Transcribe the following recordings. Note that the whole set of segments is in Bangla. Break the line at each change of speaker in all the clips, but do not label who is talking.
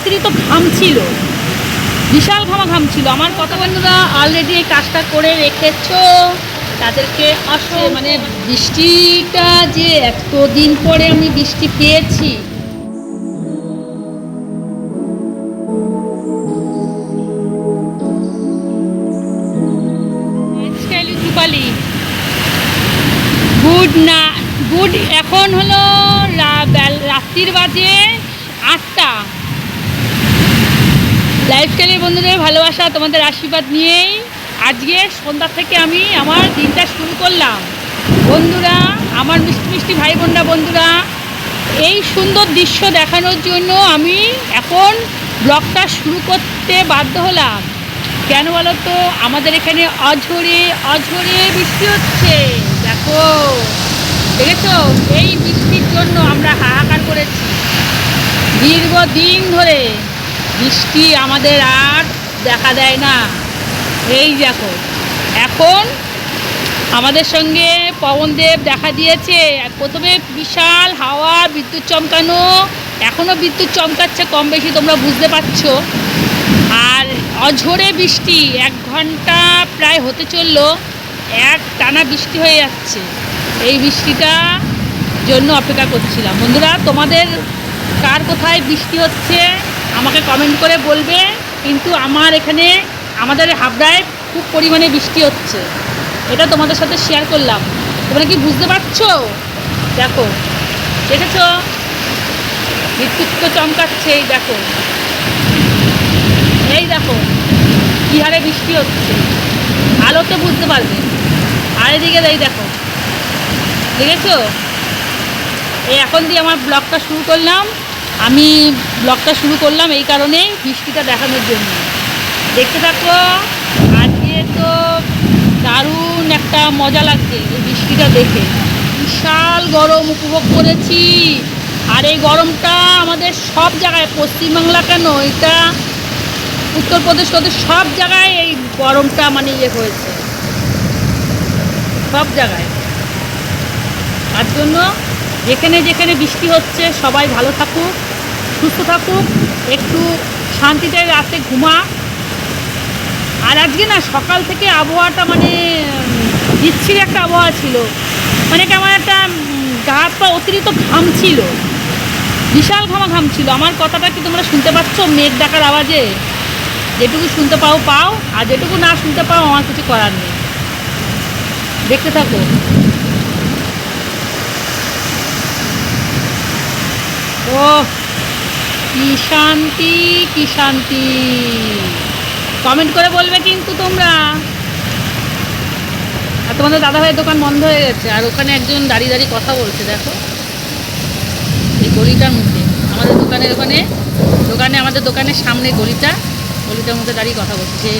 অতিরিক্ত ঘাম ছিল। বিশাল ঘামা ঘাম ছিল। আমার কত বন্ধুরা অলরেডি এই কাজটা করে রেখেছ। তাদেরকে আসো। মানে বৃষ্টিটা যে এতদিন পরে আমি বৃষ্টি পেয়েছি। গুড না গুড এখন হলো রাত্রির বাজে। লাইফস্টাইলের বন্ধুদের ভালোবাসা, তোমাদের আশীর্বাদ নিয়েই আজকে সন্ধ্যা থেকে আমি আমার দিনটা শুরু করলাম। বন্ধুরা, আমার মিষ্টি মিষ্টি ভাই বোনরা বন্ধুরা, এই সুন্দর দৃশ্য দেখানোর জন্য আমি এখন ব্লগটা শুরু করতে বাধ্য হলাম। কেন বলো তো আমাদের এখানে অঝরে অঝরে বৃষ্টি হচ্ছে। দেখো, দেখেছ? এই বৃষ্টির জন্য আমরা হাহাকার করেছি। দীর্ঘদিন ধরে বৃষ্টি আমাদের আর দেখা দেয় না। এই দেখো, এখন আমাদের সঙ্গে পবনদেব দেখা দিয়েছে। প্রথমে বিশাল হাওয়া, বিদ্যুৎ চমকানো এখনও বিদ্যুৎ চমকাচ্ছে কম বেশি, তোমরা বুঝতে পারছ। আর অঝরে বৃষ্টি, এক ঘণ্টা প্রায় হতে চলল, এক টানা বৃষ্টি হয়ে যাচ্ছে। এই বৃষ্টিটা জন্য অপেক্ষা করছিলাম। বন্ধুরা, তোমাদের কার কোথায় বৃষ্টি হচ্ছে? আমাকে কমেন্ট করে বলবে, কিন্তু আমার এখানে আমাদের হাবড়ায় খুব পরিমাণে বৃষ্টি হচ্ছে। এটা তোমাদের সাথে শেয়ার করলাম। তোমরা কি বুঝতে পারছ? দেখো, দেখেছ? বিদ্যুৎ তো চমকাচ্ছে, এই দেখো। এই দেখো, কী হারে বৃষ্টি হচ্ছে। আলো তো বুঝতে পারবে। আর এদিকে এই দেখো, দেখেছ? এই এখন দিয়ে আমার ব্লগটা শুরু করলাম। আমি ব্লগটা শুরু করলাম এই কারণে বৃষ্টিটা দেখানোর জন্য। দেখতে থাকো, আজকে তো দারুণ একটা মজা লাগছে এই বৃষ্টিটা দেখে। বিশাল গরম উপভোগ করেছি। আর এই গরমটা আমাদের সব জায়গায়, পশ্চিমবাংলা কেন? এটা উত্তরপ্রদেশ তোদের সব জায়গায় এই গরমটা মানে ইয়ে হয়েছে। সব জায়গায়। তার জন্য যেখানে যেখানে বৃষ্টি হচ্ছে, সবাই ভালো থাকুক। সুস্থ থাকুক, একটু শান্তিতে রাতে ঘুমা। আর আজকে না, সকাল থেকে আবহাওয়াটা মানে বিচ্ছির একটা আবহাওয়া ছিল। মানে কেমন একটা গা পা অতিরিক্ত ঘাম ছিল। বিশাল ঘামা ঘাম ছিল। আমার কথাটা কি তোমরা শুনতে পাচ্ছ? মেঘ ডাকার আওয়াজে? যেটুকু শুনতে পাও পাও। আর যেটুকু না শুনতে পাও, আমার কিছু করার নেই। দেখতে থাকো। ও কি শান্তি কি শান্তি? কমেন্ট করে বলবে কিন্তু তোমরা। আর তোমাদের দাদাভাইয়ের দোকান বন্ধ হয়ে গেছে, আর ওখানে একজন দাঁড়িয়ে দাঁড়িয়ে কথা বলছে, দেখো। এই গলিটার মধ্যে। আমাদের দোকানের ওখানে, দোকানে, আমাদের দোকানের সামনে গলিটা, গলিটার মধ্যে দাঁড়িয়ে কথা বলছে। সে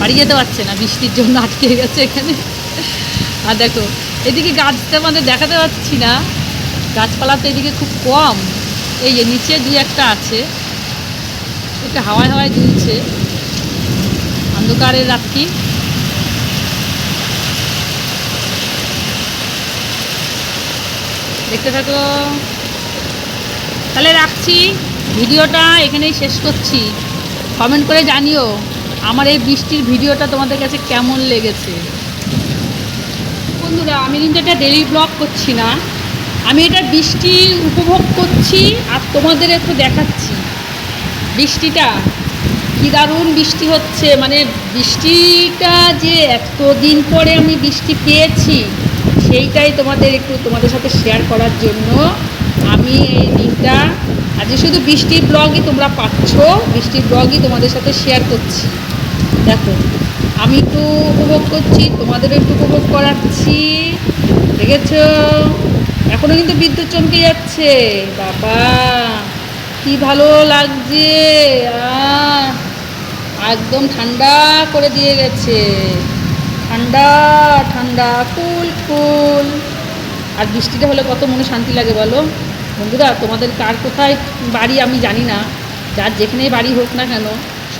বাড়ি যেতে পারছে না, বৃষ্টির জন্য আটকে গেছে এখানে। আর দেখো, এদিকে গাছটা আমাদের দেখাতে পাচ্ছি না। গাছপালা তো এদিকে খুব কম। এই যে নিচে দুই একটা আছে। এটা হাওয়ায় হাওয়ায় দুলছে। অন্ধকারের রাত্রি। দেখতে থাকো। তাহলে রাখছি। ভিডিওটা এখানেই শেষ করছি। কমেন্ট করে জানিও আমার এই বৃষ্টির ভিডিওটা তোমাদের কাছে কেমন লেগেছে। বন্ধুরা, আমি কিন্তু একটা ডেলি ব্লগ করছি না। আমি এটা বৃষ্টি উপভোগ করছি আর তোমাদের একটু দেখাচ্ছি। বৃষ্টিটা কী দারুণ বৃষ্টি হচ্ছে। মানে বৃষ্টিটা যে এতদিন পরে আমি বৃষ্টি পেয়েছি, সেইটাই তোমাদের একটু তোমাদের সাথে শেয়ার করার জন্য। আমি এই দিনটা আজকে শুধু বৃষ্টির ব্লগই তোমরা পাচ্ছ বৃষ্টির ব্লগই তোমাদের সাথে শেয়ার করছি। দেখো, আমি একটু উপভোগ করছি তোমাদের একটু উপভোগ করাচ্ছি, দেখেছ? এখনও কিন্তু বিদ্যুৎ চমকে যাচ্ছে। বাবা, কি ভালো লাগছে। একদম ঠান্ডা করে দিয়ে গেছে। ঠান্ডা ঠান্ডা কুল কুল আর বৃষ্টিটা হলে কত মনে শান্তি লাগে বলো? বন্ধুরা, তোমাদের কার কোথায় বাড়ি আমি জানি না। যার যেখানেই বাড়ি হোক না কেন,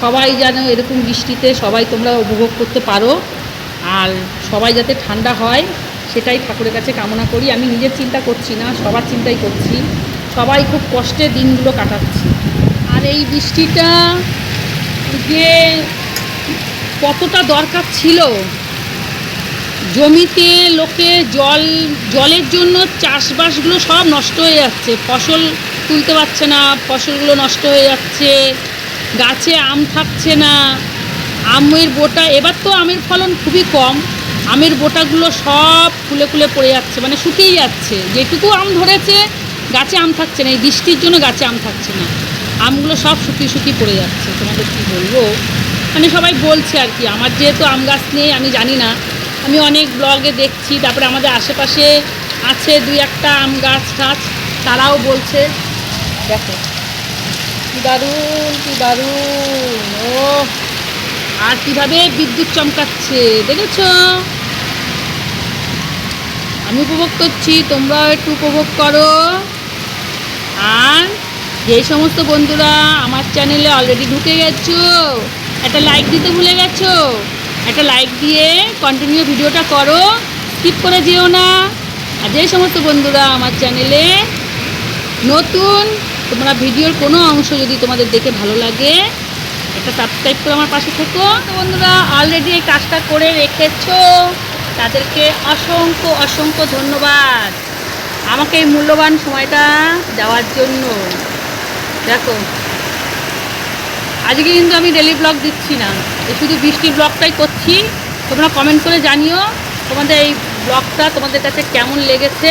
সবাই যেন এরকম বৃষ্টিতে সবাই তোমরা উপভোগ করতে পারো। আর সবাই যাতে ঠান্ডা হয় সেটাই ঠাকুরের কাছে কামনা করি। আমি নিজের চিন্তা করছি না, সবার চিন্তাই করছি। সবাই খুব কষ্টে দিনগুলো কাটাচ্ছি। আর এই বৃষ্টিটা যে কতটা দরকার ছিল, জমিতে লোকে জল, জলের জন্য চাষবাসগুলো সব নষ্ট হয়ে যাচ্ছে। ফসল তুলতে পারছে না, ফসলগুলো নষ্ট হয়ে যাচ্ছে, গাছে আম থাকছে না, আমের বোটা, এবার তো আমের ফলন খুবই কম। আমের বোটাগুলো সব ফুলে ফুলে পড়ে যাচ্ছে মানে শুকিয়ে যাচ্ছে। যেটুকু আম ধরেছে, গাছে আম থাকছে না, এই বৃষ্টির জন্য গাছে আম থাকছে না। আমগুলো সব শুকিয়ে শুকিয়ে পড়ে যাচ্ছে। তোমাদের কী বলব? মানে সবাই বলছে আর কি, আমার যেহেতু আম গাছ নেই, আমি জানি না। আমি অনেক ব্লগে দেখছি, তারপরে আমাদের আশেপাশে আছে দুই একটা আম গাছ টাছ, তারাও বলছে, দেখো। কি দারুণ কি দারুণ ও আর কীভাবে বিদ্যুৎ চমকাচ্ছে, দেখেছ? আমি উপভোগ করছি, তোমরাও একটু উপভোগ করো। আর যেই সমস্ত বন্ধুরা আমার চ্যানেলে অলরেডি ঢুকে গেছো, একটা লাইক দিতে ভুলে গেছো, একটা লাইক দিয়ে কন্টিনিউ ভিডিওটা করো স্কিপ করে যেও না। আর যেই সমস্ত বন্ধুরা আমার চ্যানেলে নতুন, তোমরা ভিডিওর কোনো অংশ যদি তোমাদের দেখে ভালো লাগে, একটা সাবস্ক্রাইব করে আমার পাশে থেকো। তো বন্ধুরা অলরেডি এই কাজটা করে রেখেছো। তাদেরকে অসংখ্য অসংখ্য ধন্যবাদ। আমাকে এই মূল্যবান সময়টা দেওয়ার জন্য। দেখো, আজকে কিন্তু আমি ডেলি ব্লগ দিচ্ছি না। শুধু বৃষ্টির ব্লগটাই করছি। তোমরা কমেন্ট করে জানিও তোমাদের এই ব্লগটা তোমাদের কাছে কেমন লেগেছে।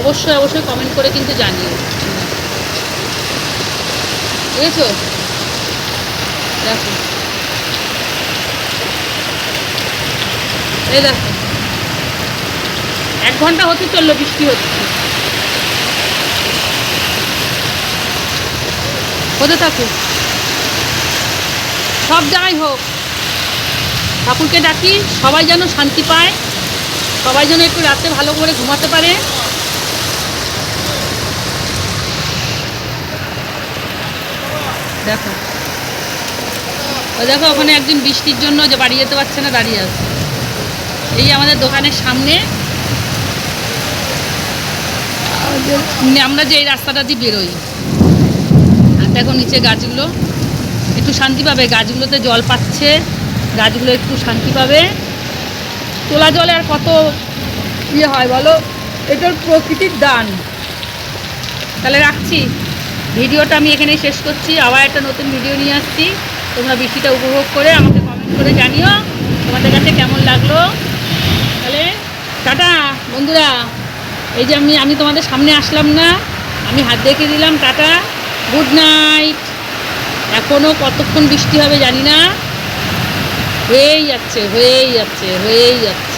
অবশ্যই অবশ্যই কমেন্ট করে কিন্তু জানিও। বুঝেছ? দেখো। এই দেখো। এক ঘণ্টা হতে চলল, বৃষ্টি হচ্ছে। হতে থাকুক। সব জায়গায় হোক। ঠাকুরকে ডাকি, সবাই যেন শান্তি পায়, সবাই যেন একটু রাতে ভালো করে ঘুমাতে পারে। দেখো। দেখো, ওখানে একদিন বৃষ্টির জন্য যে বাড়ি যেতে পারছে না, দাঁড়িয়ে আছে। এই আমাদের দোকানের সামনে। আমরা যে এই রাস্তাটা দিয়ে বেরোই। আর দেখো নিচে গাছগুলো। একটু শান্তি পাবে, গাছগুলোতে জল পাচ্ছে, গাছগুলো একটু শান্তি পাবে। তোলা জলে আর কত ইয়ে হয় বলো? এটার প্রকৃতির দান। তাহলে রাখছি। ভিডিওটা আমি এখানেই শেষ করছি। আবার একটা নতুন ভিডিও নিয়ে আসছি। তোমরা বৃষ্টিটা উপভোগ করে আমাকে কমেন্ট করে জানিও তোমাদের কাছে কেমন লাগল। টাটা। বন্ধুরা, এই যে আমি আমি তোমাদের সামনে আসলাম না। আমি হাত দেখে দিলাম, টাটা। Good night. এখনও কতক্ষণ বৃষ্টি হবে জানি না। হয়েই যাচ্ছে হয়েই যাচ্ছে হয়েই যাচ্ছে।